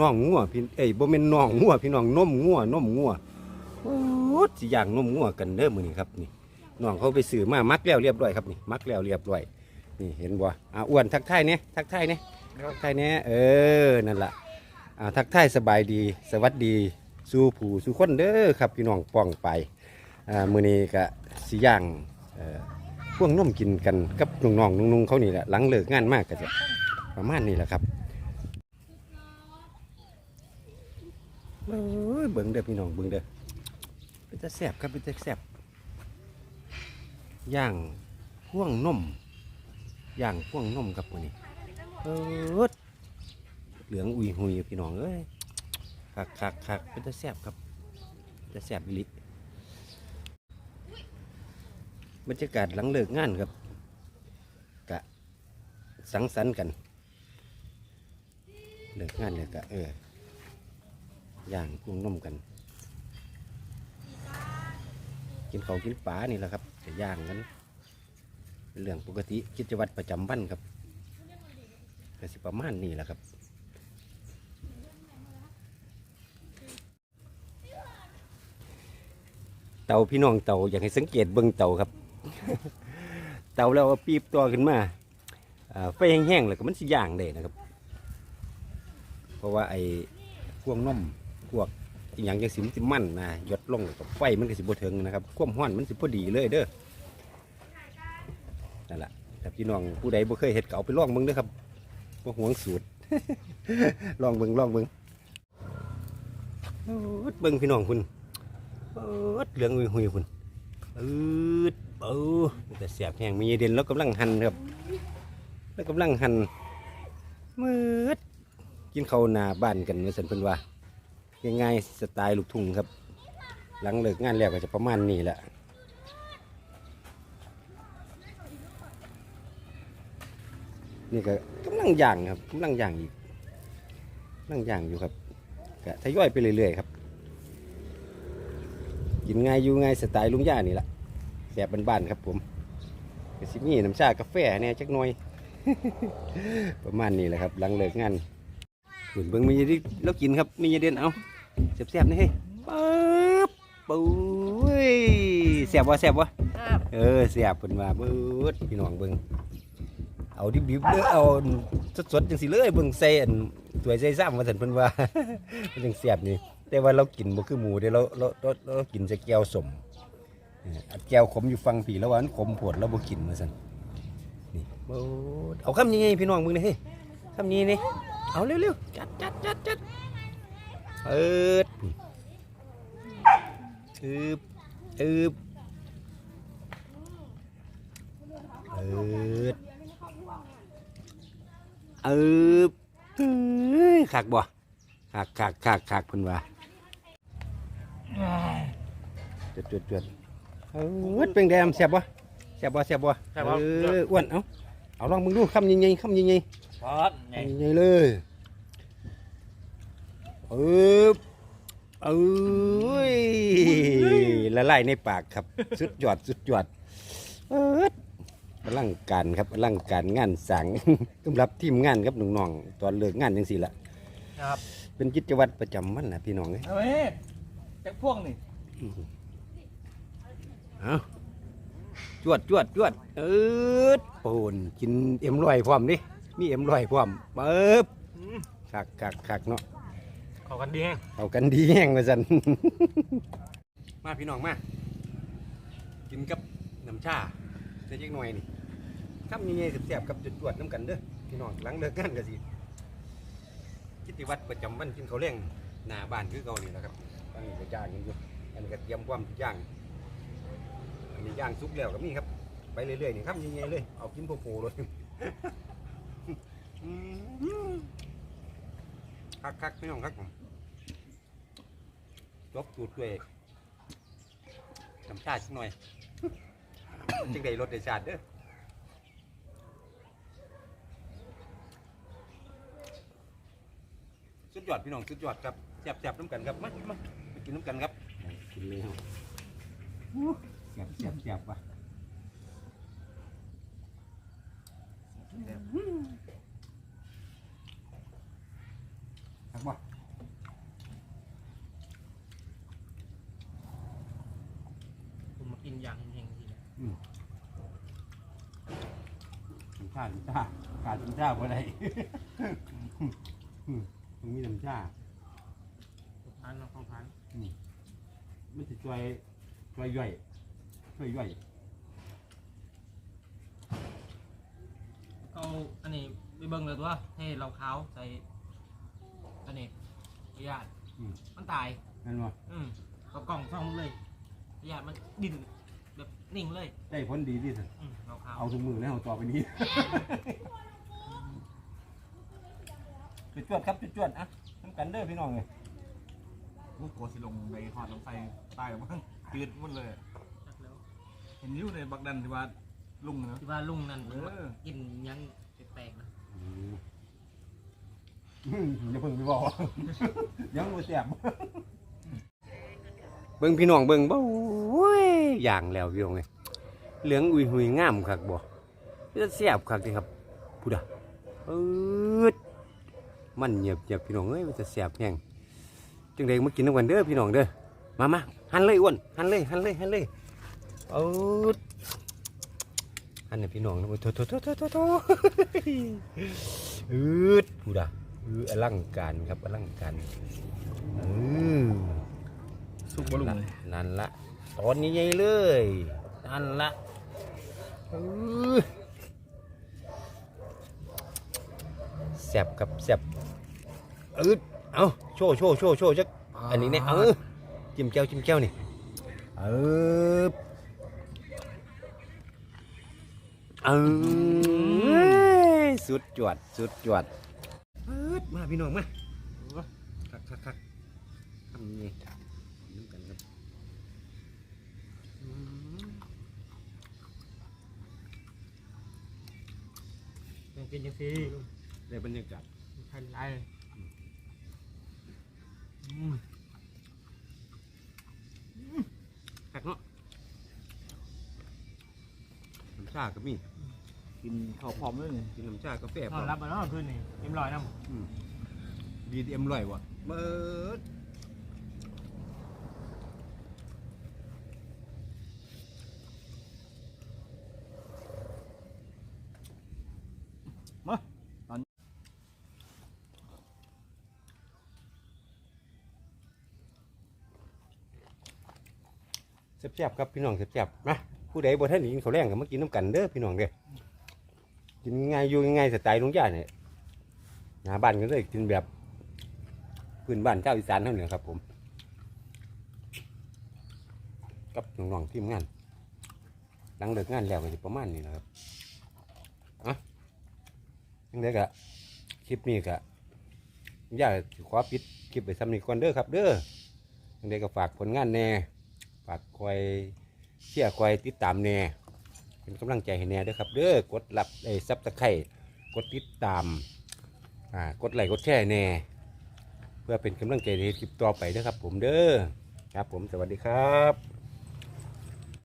น้องงัวพี่เอ้ยบ่แม่นน้องงัวพี่น้องนมงัวนมงัวโอ้ดสิย่างนมงัวกันเด้อมื้อนี้ครับนี่น้องเขาไปซื้อมามักแล้วเรียบร้อยครับนี่มักแล้วเรียบร้อยนี่เห็นบ่อ่าอ้วนทักทายเนี่ยทักทายเนี่ยทักทายเนี่ยเออนั่นล่ะอ่าทักทายสบายดี สวัสดีสู่ผู้สู่คนเด้อครับพี่น้องป้องไปอ่ามื้อนี้ก็สิย่างเอ่อพวกนมกินกันกับน้องๆนุ่งๆเขานี่แหละหลังเลิกงานมากก็จะประมาณนี้แหละครับ เอ้ยเบิ่งเด้อพี่น้องเบิ่งเด้อเป็นจะแซ่บครับเป็นจะแซ่บย่างพ่วงนมย่างพ่วงนมครับมื้อนี้เออเหลืองอุยหุยพี่น้องเอ้ยคักคักคักเป็นจะแซ่บครับจะแซ่บอีลิบรรยากาศหลังเลิกงานครับกะสังสรรค์กัน เลิกงานเลยกะเออ ย่างพวงนมกัน กินเขากินปลานี่แหละครับจะย่างกันเป็นเรื่องปกติกิจวัตรประจำวันครับก็สิประมาณนี้แหละครับเต่าพี่น้องเต่าอยากให้สังเกตเบิ้งเต่าครับ เต่าแล้วเอาปีบตัวขึ้นมาไฟแห้งๆแล้วก็มันสิย่างได้นะครับ เพราะว่าไอ้พวงนม พวกอหย่างจังสิมนสิมันนะหยดลงกับไฟมันก็สิบ่ถึงนะครับความร้อนมันสิพอดีเลยเด้อนั่นแหละแต่พี่น้องผู้ใดบ่เคยเฮ็ดเก็เอาไปลองเบิ่งเด้อครับบ่หวงสูตร ลองเบิ่งลองเบิ่งโอ้ดเบิ่งพี่น้องคุณโอ้ดเหลืองหุยหุยคุณอืดเอ้แต่เสียบแห้งมีเด่นแล้วกำลังหั่นครับ แล้วกำลังหั่นมืดกินข้าวหนาบ้านกันว่าสันเพิ่นว่า ง่ายๆสไตล์ลูกทุ่งครับ หลังเลิกงานแล้วก็จะประมาณนี้แหละนี่ก็กำลังย่างครับกำลังย่างอีกกำลังย่างอยู่ครับก็ทยอยไปเรื่อยๆครับกินง่ายอยู่ง่ายสไตล์ลุงย่านี่แหละแบบบ้านๆครับผมก็สิมีน้ำชากาแฟเนี่ยจักหน่อย ประมาณนี้แหละครับหลังเลิกงาน ขุนเบิ่งมีดิแล้วกินครับมีเด่นเอาแซ่บๆนี่เฮ้ยป๊บปุ้ยแซ่บวะแซ่บวะครับเออแซ่บเพิ่นว่าเบิดพี่น้องเบิ่งเอาดิบๆเด้อเอาสดๆจังสิเลยเบิ่งใส่อันสวยใส่ซ้ำว่าซั่นเพิ่นว่ามันจังแซ่บนี่แต่ว่าเรากินบ่คือหมูเด้เราเราเราเรากินใส่แก้วสมเอออันแก้วขมอยู่ฟังพี่แล้วว่ามันขมโพดเราบ่กินว่าซั่นนี่เบิดเอาคำนี้พี่น้องเบิ่งนี่เฮ้ยคำนี้นี่ เอาเร็วๆจัดจัดจัดจัดเปิดอึบอึบเปิดอึบเฮ้ยขักบ่ขักขักขักขักเพิ่นว่าจุดจุดจุดเออเป็นแดมแซ่บบ่แซ่บบ่แซ่บบ่แซ่บบ่เอออ้วนเอาเอาลองมึงดูคำใหญ่ๆคำใหญ่ๆ พอดไงใหญ่เลยเอ๊บเอ้ยละลายในปากครับ สุดยอดสุดยอดเอิดอลังการครับอลังการงานสั่งสำหรับทีมงานครับน้องๆตอนเลิกงานจังสี่ละครับ เป็นกิจวัตรประจำวันนะพี่น้องเอ้ยเอาเฮ้จากพวกนี่เอาจวดจวดจวดเอิดโปนกินเอ็มลอยพร้อมดิ มีเอ็มลอยพร้อมเปิบคักคักคักเนาะเข้ากันดีแฮงเอากันดีแห้งมาสัน มาพี่น้องมา กินกับน้ำชาเล็กๆหน่อยนี่ข้ามยังไงเสียบๆกับจุดตรวจน้ำกันเด้อพี่น้องหลังเลิกงานก็สิกิจวัตรประจำวันกินข้าวเลี้ยงหน้าบ้านคือเก่านี่แหละครับตอนนี้ก็ย่างกันอยู่อันนี้ก็เตรียมความย่างอันนี้ย่างสุกแล้วก็มีครับ ไปเรื่อยๆนี่ครับยังไงเลยเอากินโปโปเลย อืมคักๆพี่น้องครับผมจบตูดด้วยน้ำชาสักหน่อย จึงได้รสได้ชาติเด้อสุดยอดพี่น้องสุดยอดครับแซ่บแซ่บๆน้ำกันครับมามาไปกินน้ำกันครับกินเลยครับแซ่บแซ่บแซ่บว่ะ น้ำชาน้ำชาขาดน้ำชาบ่ได้ต้องมีน้ำชาพันเราเข้าพันมันจะช่วยช่วยย่อยช่วยย่อยเอาอันนี้ไปเบิ่งเลยตัวให้เราขาวใส่อันนี้พยาธิมันตายนั่นวะอืมเอากล่องซ่องเลยพยาธิมันดิ่นแบบ นิ่งเลยได้ผลดีที่สุดอืมเราขาวเอาถุงมือแล้วเอาต่อไปนี้ จุดจวดครับจุดจวดอะทำกันเด้อพี่น้องเลยพวกโกสิลงในหอดลงไฟตายหรือมั้งจืดหมดเลย จักแล้วเห็นอยู่ในบักดันที่ว่าลุงเนาะที่ว่าลุงนั่นเออกินยังแปลกๆนะอย่าเพิ่งไปบอก ยังบ่แซ่บเบิ่งพี่น้องเบิ่งบ่โอ้ยอย่างแล้วพี่น้องเอ้ยเหลืองอุยหุยงามคักบ่จะแซ่บคักเด้ครับพูดอะเอิดมันเงียบเงียบพี่น้องเอ้ยมันจะแซ่บแฮงจังได๋มากินนำกันเด้อพี่น้องเด้อมามาหั่นเลยอ้วนหั่นเลยหั่นเลยหั่นเลยเอิดหั่นให้พี่น้องนะโอ้ยโถโถโถโถโถโถอืดพูดอะอืออลังการครับอลังการอือสุกบลุงนั่นนั่นละ ตอนนี้ใหญ่เลยนั่นละอือแสบกับแสบอืดเอาโชว์โชว์โชว์โชว์จักอันนี้เนี่ยเออจิ้มแก้วจิ้มแก้วนี่เออเออสุดจวดสุดจวดอืดมาพี่น้องมาคักคักคักทำนี่น้ำกันครับอืม ยังกินยังซีลุงได้บรรยากาศไทยไรอืมคักเนาะน้ำชาก็มีกินข้าวพร้อมด้วยนี่กินน้ำชากาแฟพนร้ออนมรับมาเนาะคืนนี้เอ็มลอยน้ดีเอ็มร่อยวะเบิด แซ่บๆครับพี่น้องแซ่บๆนะผู้ใดบ่ท่านได้กินข้าวแรงก็มากินน้ำกันเด้อพี่น้องเด้อกินง่ายอยู่ง่ายสไตล์ลุงย่าเนี่ยหาบ้านก็เลยกินแบบพื้นบ้านเจ้าอีสานเท่านี้ครับ ผม กับน้องๆทีมงานหลังเลิกงานแล้วก็ประมาณนี้นะครับอะยังไงก็คลิปนี้ก็ย่าสิขอปิดคลิปไปซ้ำนี้ก่อนเด้อครับ เด้อยังไงก็ฝากผลงานแน่ ฝากคอยเชียร์คอยติดตามแน่เป็นกำลังใจให้แน่ด้วยครับเด้อกดรับไอ้ซับตะไคร่กดติดตามอ่ากดไลค์กดแชร์แน่ เพื่อเป็นกำลังใจในคลิปต่อไปนะครับผมเด้อครับผมสวัสดีครับ